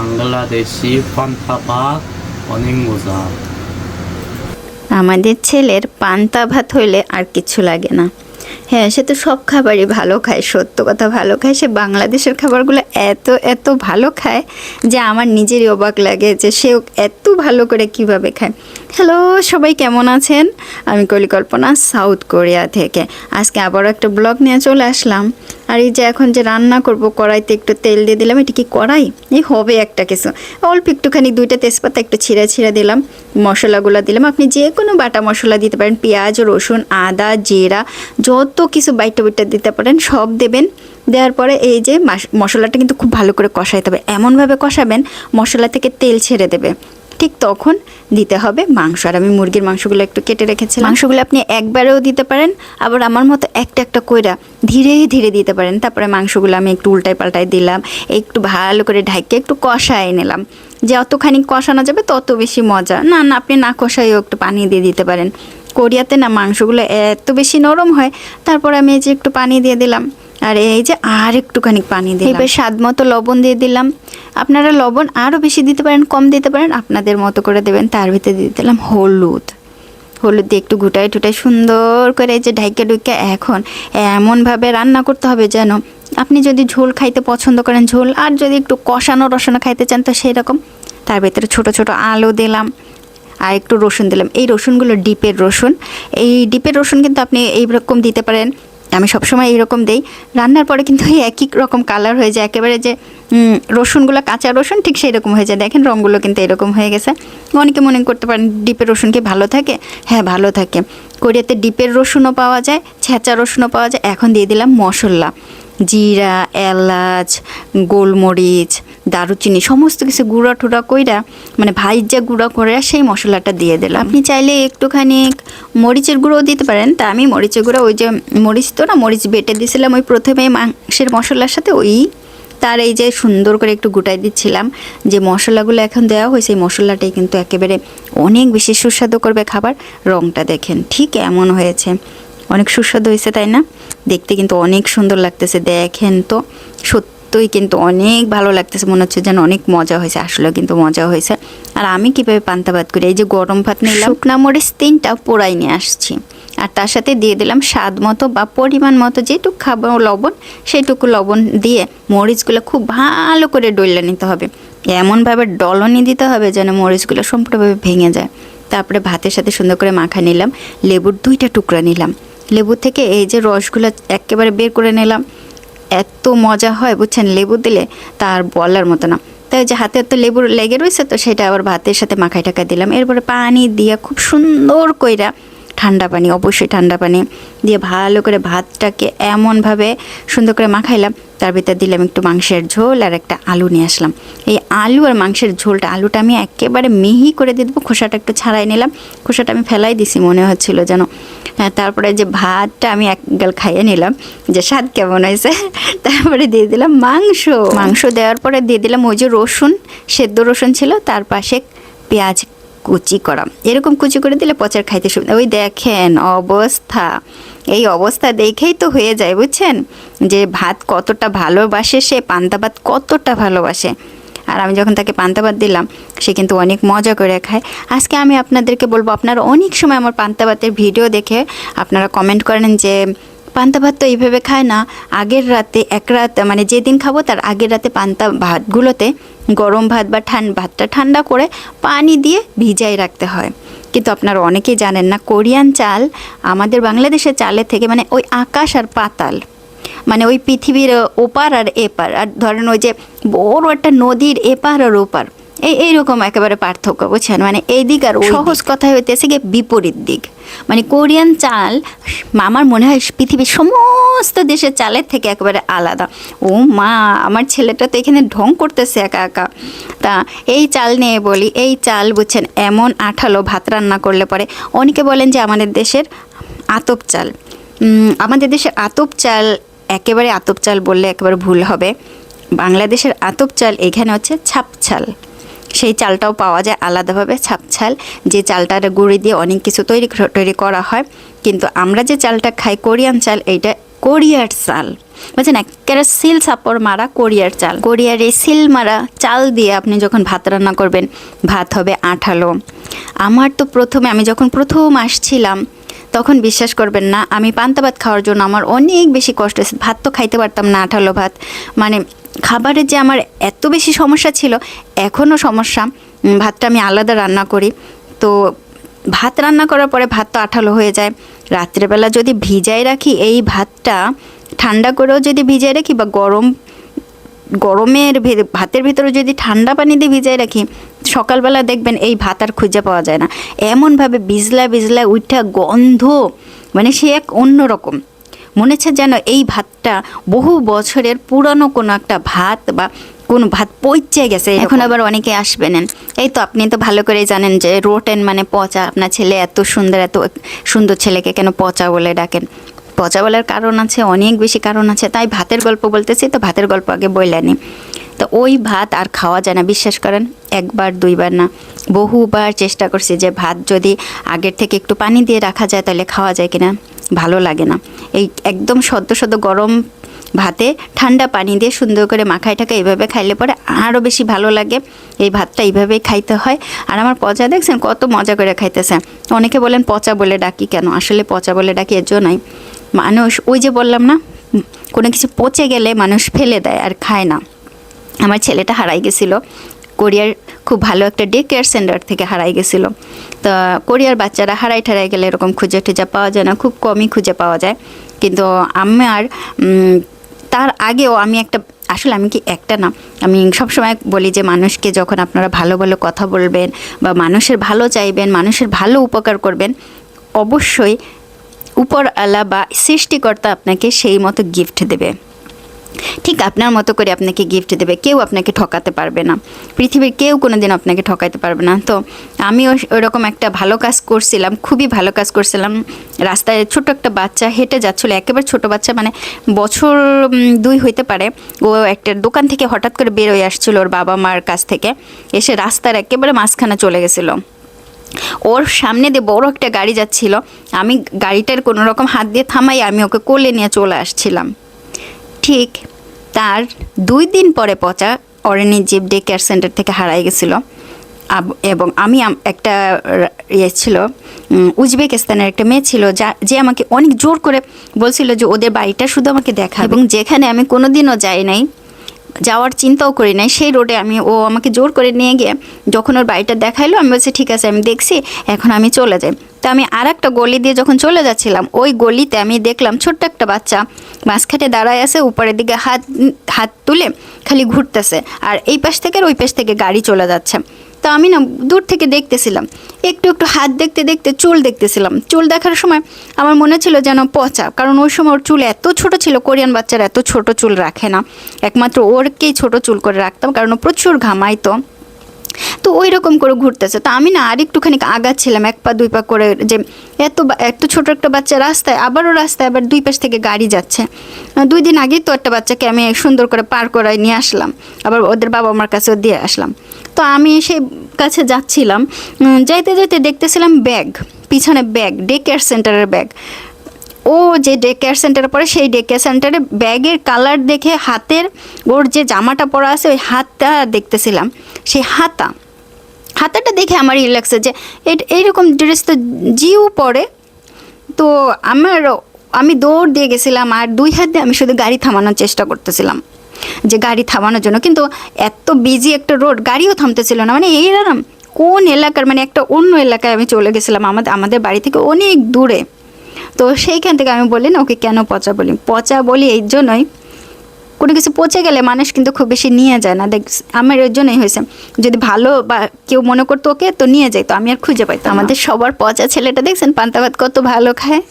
বাংলাদেশি পান্তা ভাত অনেক মজা আমাদের ছেলের পান্তা ভাত হইলে আর কিছু লাগে না। হ্যাঁ সে তো সব খাবারই ভালো খায়, সত্য কথা ভালো খায়। সে বাংলাদেশের খাবারগুলো এত এত ভালো খায় যে আমার নিজেরই অবাক লাগে যে সে এত ভালো করে কীভাবে খায়। হ্যালো সবাই কেমন আছেন? আমি কলিকল্পনা সাউথ কোরিয়া থেকে। আজকে আবারও একটা ব্লগ নিয়ে চলে আসলাম। আর এই যে এখন যে রান্না করব, কড়াইতে একটু তেল দিয়ে দিলাম। এটা কি কড়াই? এই হবে একটা কিছু। অল্প একটুখানি দুইটা তেজপাতা একটু ছিঁড়ে ছিঁড়ে দিলাম। মশলাগুলো দিলাম। আপনি যে কোনো বাটা মশলা দিতে পারেন। পেঁয়াজ, রসুন, আদা, জিরা, যত কিছু বাইটা বাইটা দিতে পারেন, সব দেবেন। দেওয়ার পরে এই যে মশলাটা কিন্তু খুব ভালো করে কষাইতে হবে। এমনভাবে কষাবেন, মশলা থেকে তেল ছেড়ে দেবে। ঠিক তখন দিতে হবে মাংস। আর আমি মুরগির মাংসগুলো একটু কেটে রেখেছিলাম। মাংসগুলো আপনি একবারেও দিতে পারেন আবার আমার মতো একটা একটা কইরা ধীরে ধীরে দিতে পারেন। তারপরে মাংসগুলো আমি একটু উল্টায় পাল্টায় দিলাম একটু ভালো করে ঢাইকে একটু কষায় নিলাম। যে অতখানি কষানো যাবে তত বেশি মজা। না না আপনি না কষাইও একটু পানি দিয়ে দিতে পারেন। কোরিয়াতে না মাংসগুলো এত বেশি নরম হয় তারপর আমি এই যে একটু পানি দিয়ে দিলাম। আর এই যে আর একটুখানি পানি দিলাম। এবার স্বাদ মতো লবণ দিয়ে দিলাম। আপনারা লবণ আরও বেশি দিতে পারেন, কম দিতে পারেন, আপনাদের মতো করে দেবেন। তার ভিতরে দিয়ে দিলাম হলুদ। হলুদ দিয়ে একটু ঘুটাই টুটাই সুন্দর করে যে ঢাইকে ঢুকে এখন এমনভাবে রান্না করতে হবে যেন আপনি যদি ঝোল খাইতে পছন্দ করেন, ঝোল আর যদি একটু কষানো রসানো খাইতে চান, তো সেই রকম তার ভিতরে ছোট ছোট আলু দিলাম আর একটু রসুন দিলাম। এই রসুনগুলো ডিপের রসুন। এই ডিপের রসুন কিন্তু আপনি এইরকম দিতে পারেন। আমি সবসময় এইরকম দেই। রান্নার পরে কিন্তু একই রকম কালার হয়ে যায়। একেবারে যে রসুনগুলো কাঁচা রসুন ঠিক সেই রকম হয়ে যায়। দেখেন রঙগুলো কিন্তু এরকম হয়ে গেছে। অনেকে মনে করতে পারেন ডিপের রসুন কি ভালো থাকে? হ্যাঁ ভালো থাকে। কোরিয়াতে ডিপের রসুনও পাওয়া যায়, ছেঁচা রসুনও পাওয়া যায়। এখন দিয়ে দিলাম মশলা। জিরা, এলাচ, গোলমরিচ, দারুচিনি, সমস্ত কিছু গুঁড়া টুড়া কইরা মানে ভাইজা গুঁড়া করে সেই মশলাটা দিয়ে দিলাম। আপনি চাইলে একটুখানি মরিচের গুঁড়োও দিতে পারেন। তা আমি মরিচের গুঁড়া ওই যে মরিচ তো না, মরিচ বেটে দিয়েছিলাম ওই প্রথমে মাংসের মশলার সাথে, ওই তার এই যে সুন্দর করে একটু গুটাই দিচ্ছিলাম, যে মশলাগুলো এখন দেওয়া হয়েছে, এই মশলাটাই কিন্তু একেবারে অনেক বেশি সুস্বাদু করবে খাবার। রংটা দেখেন, ঠিক এমন হয়েছে। অনেক সুস্বাদু হয়েছে, তাই না? দেখতে কিন্তু অনেক সুন্দর লাগতেছে, দেখেন তো। সত্যই কিন্তু অনেক ভালো লাগতেছে, মনে হচ্ছে যেন অনেক মজা হয়েছে, আসলেও কিন্তু মজা হয়েছে। আর আমি কীভাবে পান্তা ভাত করি? এই যে গরম ভাত নিলাম, শুকনা মরিচ তিনটা পোড়াই নিয়ে আসছি। আর তার সাথে দিয়ে দিলাম স্বাদ মতো বা পরিমাণ মতো যেটুকু খাব লবণ, সেইটুকু লবণ দিয়ে মরিচগুলো খুব ভালো করে ডলে নিতে হবে। এমনভাবে ডলনি দিতে হবে যেন মরিচগুলো সম্পূর্ণভাবে ভেঙে যায়। তারপরে ভাতের সাথে সুন্দর করে মাখা নিলাম, লেবুর দুইটা টুকরা নিলাম। লেবু থেকে এই যে রসগুলো একেবারে বের করে নিলাম। এত মজা হয় বুঝছেন, লেবু দিলে তার বলার মতো না। তাই যে হাতে তো লেবুর লেগে রয়েছে তো সেটা আবার ভাতের সাথে মাখাই টাকা দিলাম। এরপরে পানি দিয়ে খুব সুন্দর কইরা ঠান্ডা পানি, অবশ্যই ঠান্ডা পানি দিয়ে ভালো করে ভাতটাকে এমনভাবে সুন্দর করে মাখাইলাম। তার ভিতরে দিলাম একটু মাংসের ঝোল আর একটা আলু নিয়ে আসলাম। এই আলু আর মাংসের ঝোলটা, আলুটা আমি একেবারে মিহি করে দিয়ে দেবো, খোসাটা একটু ছাড়াই নিলাম। খোসাটা আমি ফেলাই দিছি, মনে হচ্ছিল যেন। তারপরে যে ভাতটা আমি এক গাল খাইয়ে নিলাম, যে স্বাদ কেমন হয়েছে, তারপরে দিয়ে দিলাম মাংস। মাংস দেওয়ার পরে দিয়ে দিলাম ওই যে রসুন, সেদ্ধ রসুন ছিল, তার পাশে পেঁয়াজ কুচি করা। এরকম কুচি করে দিলে পচার খাইতে সুবিধা ওই দেখেন অবস্থা। এই অবস্থা দেখেই তো হয়ে যায়, বুঝছেন? যে ভাত কতটা ভালোবাসে সে, পান্তা ভাত কতটা ভালোবাসে। আর আমি যখন তাকে পান্তা ভাত দিলাম, সে কিন্তু অনেক মজা করে খায়। আজকে আমি আপনাদেরকে বলব, আপনারা অনেক সময় আমার পান্তা ভাতের ভিডিও দেখে আপনারা কমেন্ট করেন যে পান্তা ভাত তো এইভাবে খায় না। আগের রাতে এক রাত মানে যেদিন খাব তার আগের রাতে পান্তা ভাতগুলোতে গরম ভাত বা ঠান্ডা ভাতটা ঠান্ডা করে পানি দিয়ে ভিজাই রাখতে হয়। কিন্তু আপনারা অনেকেই জানেন না, কোরিয়ান চাল আমাদের বাংলাদেশের চালের থেকে মানে ওই আকাশ আর পাতাল মানে ওই পৃথিবীর ওপার আর এপার। আর ধরেন ওই যে বড় একটা নদীর এপার আর ওপার। এই, এইরকম একেবারে পার্থক্য, বুঝছেন? মানে এই দিক আর সহজ কথা হইতেছে গিয়ে বিপরীত দিক। মানে কোরিয়ান চাল, আমার মনে হয় পৃথিবীর সমস্ত দেশের চালের থেকে একেবারে আলাদা। ও মা, আমার ছেলেটা তো এখানে ঢং করতেছে একা একা। তা এই চাল নিয়ে বলি, এই চাল, বুঝছেন, এমন আঠালো ভাত রান্না করলে পরে অনেকে বলেন যে আমাদের দেশের আতপ চাল। আমাদের দেশের আতপ চাল একেবারে আতপ চাল বললে একেবারে ভুল হবে। বাংলাদেশের আতপ চাল এখানে হচ্ছে ছাপ চাল। সেই চালটাও পাওয়া যায় আলাদাভাবে, ছাপ চাল যে চালটার গুঁড়ি দিয়ে অনেক কিছু তৈরি তৈরি করা হয়। কিন্তু আমরা যে চালটা খাই কোরিয়ান চাল, এইটা কোরিয়ার চাল। বুঝছেন? একেবারে সিল সাপড় মারা কোরিয়ার চাল। কোরিয়ার এই সিল মারা চাল দিয়ে আপনি যখন ভাত রান্না করবেন, ভাত হবে আঠালো। আমার তো প্রথমে, আমি যখন প্রথম আসছিলাম, তখন বিশ্বাস করবেন না, আমি পান্তা ভাত খাওয়ার জন্য আমার অনেক বেশি কষ্ট হয়েছে। ভাত তো খাইতে পারতাম না, আঠালো ভাত। মানে খাবারের যে আমার এত বেশি সমস্যা ছিল এখনও সমস্যা। ভাতটা আমি আলাদা রান্না করি। তো ভাত রান্না করার পরে ভাত তো আঠালো হয়ে যায়। রাত্রেবেলা যদি ভিজাই রাখি, এই ভাতটা ঠান্ডা করেও যদি ভিজাই রাখি বা গরম, গরমের ভাতের ভিতরে যদি ঠান্ডা পানি দিয়ে ভিজাই রাখি, সকালবেলা দেখবেন এই ভাত আর খুঁজে পাওয়া যায় না। এমনভাবে বিজলা বিজলা উঠা গন্ধ মানে সে এক অন্যরকম। মনে হচ্ছে যেন এই ভাতটা বহু বছরের পুরনো কোনো একটা ভাত বা কোন ভাত পচে গেছে এখন আবার অনেকে আসবেন এই তো আপনি তো ভালো করেই জানেন যে রোটেন মানে পচা। আপনার ছেলে এত সুন্দর এত সুন্দর ছেলেকে কেন পচা বলে ডাকেন? পচা বলার কারণ আছে, অনেক বেশি কারণ আছে। তাই ভাতের গল্প বলতেছি তো ভাতের গল্প আগে বললেনি তো ওই ভাত আর খাওয়া যায় না, বিশ্বাস করেন? একবার, দুইবার না। বহুবার চেষ্টা করছি যে ভাত যদি আগের থেকে একটু পানি দিয়ে রাখা যায় তাহলে খাওয়া যায় কিনা, ভালো লাগে না। এই একদম সদ্য সদ্য গরম ভাতে ঠান্ডা পানি দিয়ে সুন্দর করে মাখাইটাকে এইভাবে খাইলে পরে আরও বেশি ভালো লাগে। এই ভাতটা এইভাবেই খাইতে হয়। আর আমার পচা দেখছেন, কত মজা করে খাইতেছে। অনেকে বলেন, পচা বলে ডাকি কেন? আসলে পচা বলে ডাকি এর জন্যই। মানুষ, ওই যে বললাম না, কোনো কিছু পচে গেলে মানুষ ফেলে দেয় আর খায় না। আমার ছেলেটা হারাই গেছিল। কোরিয়ার খুব ভালো একটা ডে কেয়ার সেন্টার থেকে হারাই গেছিল। তো কোরিয়ার বাচ্চারা হারাই ঠারাই গেলে এরকম খুঁজে টুজে পাওয়া যায় না, খুব কমই খুঁজে পাওয়া যায়। কিন্তু আমার তার আগেও আমি একটা, আসলে আমি কি একটা না, আমি সবসময় বলি যে মানুষকে যখন আপনারা ভালো ভালো কথা বলবেন বা মানুষের ভালো চাইবেন, মানুষের ভালো উপকার করবেন, অবশ্যই উপর আলা বা সৃষ্টিকর্তা আপনাকে সেই মতো গিফট দেবে। ঠিক আপনার মতো করে আপনাকে গিফট দেবে। কেউ আপনাকে ঠকাতে পারবে না। পৃথিবীর কেউ কোনো দিন আপনাকে ঠকাতে পারবে না। তো আমিও ওরকম একটা ভালো কাজ করছিলাম, খুবই ভালো কাজ করছিলাম। রাস্তায় ছোট একটা বাচ্চা হেঁটে যাচ্ছিল, একেবারে ছোট বাচ্চা মানে বছর দুই হইতে পারে। ও একটা দোকান থেকে হঠাৎ করে বেরোয় আসছিল ওর বাবা মার কাছ থেকে। এসে রাস্তার একেবারে মাঝখানে চলে গেছিল। ওর সামনে দিয়ে বড় একটা গাড়ি যাচ্ছিল। আমি গাড়িটার কোনো রকম হাত দিয়ে থামাই, আমি ওকে কোলে নিয়ে চলে আসছিলাম। ঠিক তার দুই দিন পরে পচা অরেনি জিপ ডে কেয়ার সেন্টার থেকে হারাই গেছিল। এবং আমি একটা ইয়ে ছিল উজবেকিস্তানের একটা মেয়ে ছিল যা, যে আমাকে অনেক জোর করে বলছিল যে ওদের বাড়িটা শুধু আমাকে দেখা এবং যেখানে আমি কোনোদিনও যাই নাই যাওয়ার চিন্তাও করি নাই। সেই রোডে আমি, ও আমাকে জোর করে নিয়ে গিয়ে যখন ওর বাড়িটা দেখাইলো, আমি বলছি, ঠিক আছে, আমি দেখছি, এখন আমি চলে যাই। তো আমি আর একটা গলি দিয়ে যখন চলে যাচ্ছিলাম, ওই গলিতে আমি দেখলাম ছোট্ট একটা বাচ্চা মাঝখানে দাঁড়ায় আছে, উপরের দিকে হাত হাত তুলে খালি ঘুরতেছে। আর এই পাশ থেকে আর ওই পাশ থেকে গাড়ি চলে যাচ্ছে। তো আমি না দূর থেকে দেখতেছিলাম। একটু একটু হাত দেখতে দেখতে চুল দেখতেছিলাম। চুল দেখার সময় আমার মনে ছিল যেন পচা, কারণ ওই সময় ওর চুল এত ছোট ছিল, কোরিয়ান বাচ্চারা এত ছোট চুল রাখে না। একমাত্র ওরকেই ছোট চুল করে রাখতাম, কারণ ও প্রচুর ঘামাইতো। তো ওই রকম করে ঘুরতেছে। তো আমি না আর একটুখানি আগাচ্ছিলাম, এক পা দুই পা করে যে এত এত ছোট একটা বাচ্চা রাস্তায়, আবারও রাস্তায় আবার দুই পাশ থেকে গাড়ি যাচ্ছে। দুই দিন আগেই তো একটা বাচ্চাকে আমি সুন্দর করে পার করায় নিয়ে আসলাম। আবার ওদের বাবা মার কাছেও দিয়ে আসলাম। তো আমি সেই কাছে যাচ্ছিলাম। যাইতে যাইতে দেখতেছিলাম ব্যাগ, পিছনে ব্যাগ ডে কেয়ার সেন্টারের ব্যাগ। ও যে ডে কেয়ার সেন্টারে পড়ে, সেই ডে কেয়ার সেন্টারে ব্যাগের কালার দেখে হাতের, ওর যে জামাটা পরা আছে, ওই হাতটা দেখতেছিলাম। সেই হাতা, হাতাটা দেখে আমার ই লাগছে যে এইরকম ড্রেস তো জিও পরে। তো আমার, আমি দৌড় দিয়ে গেছিলাম আর দুই হাত দিয়ে আমি শুধু গাড়ি থামানোর চেষ্টা করতেছিলাম। যে গাড়ি থামানোর জন্য। কিন্তু এত বিজি একটা রোড গাড়িও থামতেছিল না। মানে এই এইরকম কোন এলাকার মানে একটা অন্য এলাকায় আমি চলে গেছিলাম আমাদের আমাদের বাড়ি থেকে অনেক দূরে। তো সেইখান থেকে আমি বলি না ওকে কেন পচা বলি? পচা বলি এই জন্যই, কোনো কিছু পচে গেলে মানুষ কিন্তু খুব বেশি নিয়ে যায় না। দেখ, আমার এর জন্যই হয়েছে। যদি ভালো বা কেউ মনে করতো ওকে, তো নিয়ে যাইতো, আমি আর খুঁজে পাইতাম আমাদের সবার পচা ছেলেটা দেখছেন, পান্তা ভাত কত ভালো খায়।